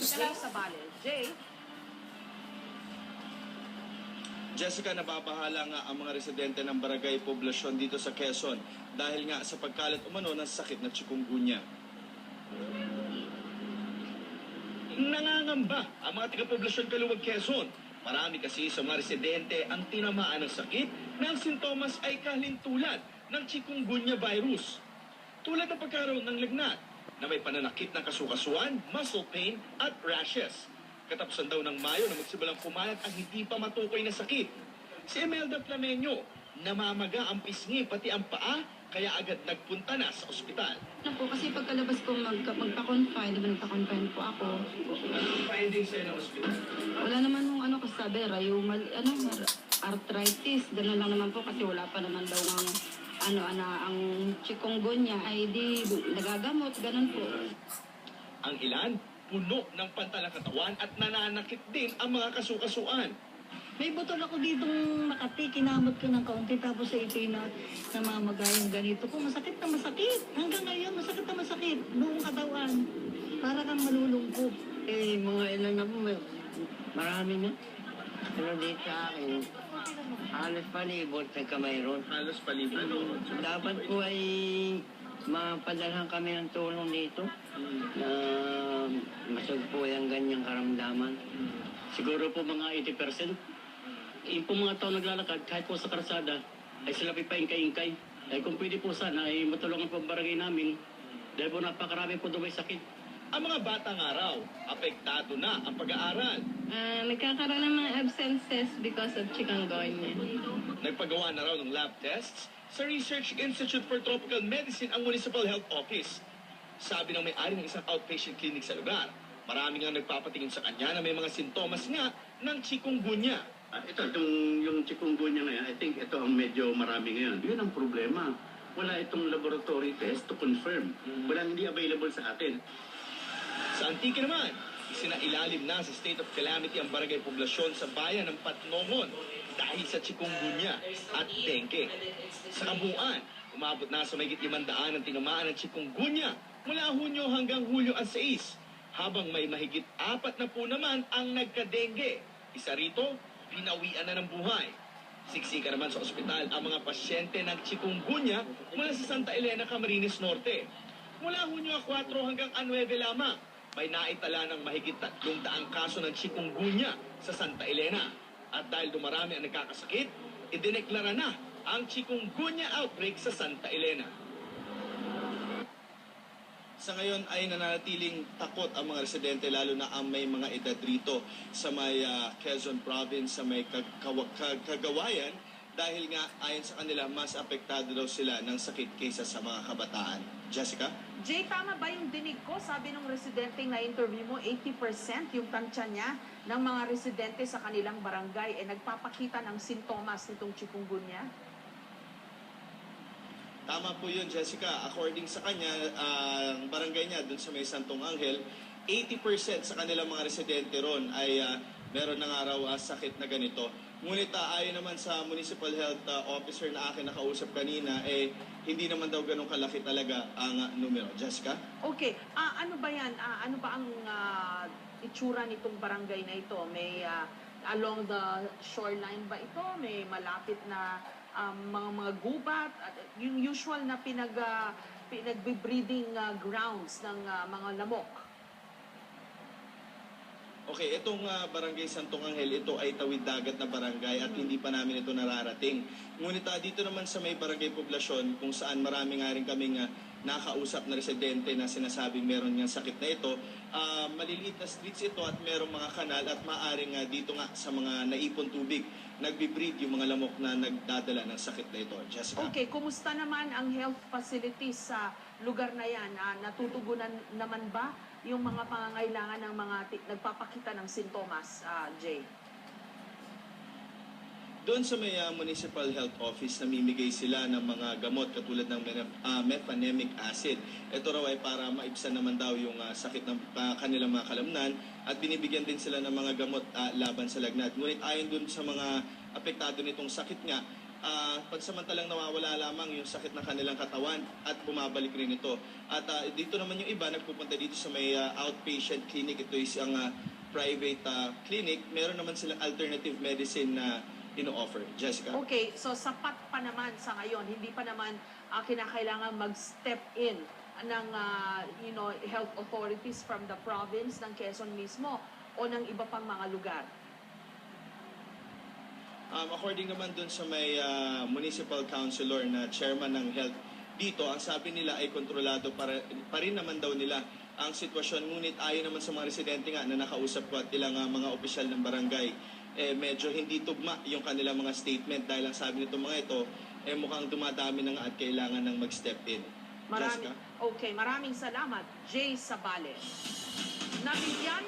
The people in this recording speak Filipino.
Jay Sabales. Jay, Jessica, nababahala nga ang mga residente ng barangay poblasyon dito sa Quezon dahil nga sa pagkalat umano ng sakit na chikungunya. Nangangamba ang mga taga-poblasyon Kaluwag Quezon. Marami kasi sa mga residente ang tinamaan ng sakit na ang sintomas ay kahintulad ng chikungunya virus. Tulad ng pagkaroon ng lagnat na may pananakit ng kasukasuan, muscle pain at rashes. Katapusan daw ng Mayo na magsimulang pumalat ang hindi pa matukoy na sakit. Si Imelda Flamenyo, namamaga ang pisngi pati ang paa kaya agad nagpunta na sa ospital. Ano po, kasi pagkalabas ko mag, magpa-confine, di ba nagpa-confine po ako, Anong findings sa'yo ng ospital? wala naman nung ano kasi rayumal, ano, arthritis, gano'n lang naman po kasi wala pa naman daw ng ano, ano, ang chikungunya ay di nagagamot, gano'n po. Ang ilan, puno ng pantalang katawan at nananakit din ang mga kasukasuan. May butol ako ditong Makati, kinamot ko ng kaunti, tapos sa ito'y na, namamagayang ganito ko. Masakit na masakit. Hanggang ngayon, masakit na masakit. Buong katawan. Para kang malulungkot. Eh, mga ilan na po, may- marami na. Pero dito sa akin, halos palibot na kamayroon. Halos paliban. Dapat po ay mapadalhan kami ng tulong dito na masag po yung ganyang karamdaman. Siguro po mga 80%. Yung po mga tao naglalakad, kahit po sa karsada, ay sila pa ingkay-ingkay. Ay kung pwede po sana, ay matulungan po ang barangay namin. Dahil po napakarami po doon may sakit. Ang mga batang araw, apektado na ang pag-aaral. Ah, nagkakaroon ng mga absences because of chikungunya. Nagpagawa na raw ng lab tests sa Research Institute for Tropical Medicine ang Municipal Health Office. Sabi ng may-ari ng isang outpatient clinic sa lugar, marami nga nagpapatingin sa kanya na may mga sintomas nga ng chikungunya. Ah, ito, itong yung chikungunya ngayon, I think ito ang medyo marami ngayon. Yun ang problema. Wala itong laboratory test to confirm. Walang hindi available sa atin. Sa Antique naman, isinailalim na sa state of calamity ang barangay poblasyon sa bayan ng Patnongon dahil sa chikungunya at dengue. Sa kabuuan, umabot na sa mayigit limandaan ang tinamaan ng chikungunya mula Hunyo hanggang Hulyo at 6, habang may mahigit apat na po naman ang nagka-dengue. Isa rito, pinawian na ng buhay. Siksika naman sa ospital ang mga pasyente ng chikungunya mula sa Santa Elena, Camarines Norte. Mula Hunyo 4 hanggang 9 lamang, may naitala ng mahigit tatlong daang kaso ng chikungunya sa Santa Elena. At dahil dumarami ang nagkakasakit, idineklara na ang chikungunya outbreak sa Santa Elena. Sa ngayon ay nananatiling takot ang mga residente lalo na ang may mga edad rito sa may ah, Quezon Province, sa may kagawayan dahil nga ayon sa kanila mas apektado daw sila ng sakit kaysa sa mga kabataan. Jessica? Jay, tama ba yung dinig ko? Sabi ng residente na interview mo, 80% yung tansya niya ng mga residente sa kanilang barangay ay nagpapakita ng sintomas nitong chikungunya. Tama po yun, Jessica. According sa kanya, ang barangay niya dun sa may Santong Angel, 80% sa kanilang mga residente ron ay ah, meron ng araw ah, sakit na ganito. Ngunit ah, ayon naman sa municipal health ah, officer na akin nakausap kanina, eh hindi naman daw ganun kalaki talaga ang ah, numero. Jessica? Okay, ah, ano ba yan? Ah, ano ba ang ah, itsura nitong barangay na ito? May ah, along the shoreline ba ito? May malapit na um, mga mga gubat? At yung usual na pinag, ah, pinagbe-breeding ah, grounds ng ah, mga lamok? Okay, itong ah, barangay Santong Angel, ito ay tawid dagat na barangay at hindi pa namin ito nararating. Ngunit ah, dito naman sa may barangay poblasyon, kung saan marami nga rin kaming ah, nakausap na residente na sinasabing meron niyang sakit na ito, ah, maliliit na streets ito at merong mga kanal at maaring nga dito nga sa mga naipon tubig, nagbe-breed yung mga lamok na nagdadala ng sakit na ito. Jessica? Okay, kumusta naman ang health facilities sa lugar na yan? Ah, natutugunan naman ba yung mga pangangailangan ng mga nagpapakita ng sintomas, ah, Jay? Doon sa may ah, municipal health office, namimigay sila ng mga gamot katulad ng mena- ah, mefenamic acid. Ito raw ay para maibsan naman daw yung ah, sakit ng ah, kanilang mga kalamnan at binibigyan din sila ng mga gamot ah, laban sa lagnat. Ngunit ayon doon sa mga apektado nitong sakit nga, ah, pansamantalang nawawala lamang yung sakit ng kanilang katawan at bumabalik rin ito. At ah, dito naman yung iba nagpupunta dito sa may ah, outpatient clinic. Ito is ang ah, private ah, clinic. Meron naman silang alternative medicine na ino-offer. Jessica? Okay, so sapat pa naman sa ngayon, hindi pa naman ah, kinakailangan mag-step in ng ah, you know, health authorities from the province ng Quezon mismo o ng iba pang mga lugar. Um, according naman dun sa may ah, municipal councilor na chairman ng health dito, ang sabi nila ay kontrolado para, pa rin naman daw nila ang sitwasyon. Ngunit ayon naman sa mga residente nga na nakausap ko at ilang ah, mga opisyal ng barangay, eh, medyo hindi tugma yung kanilang mga statement dahil ang sabi nito mga ito, eh, mukhang dumadami na nga at kailangan ng mag-step in. Marami, Jessica? okay, maraming salamat, Jay Sabales. Nabigyan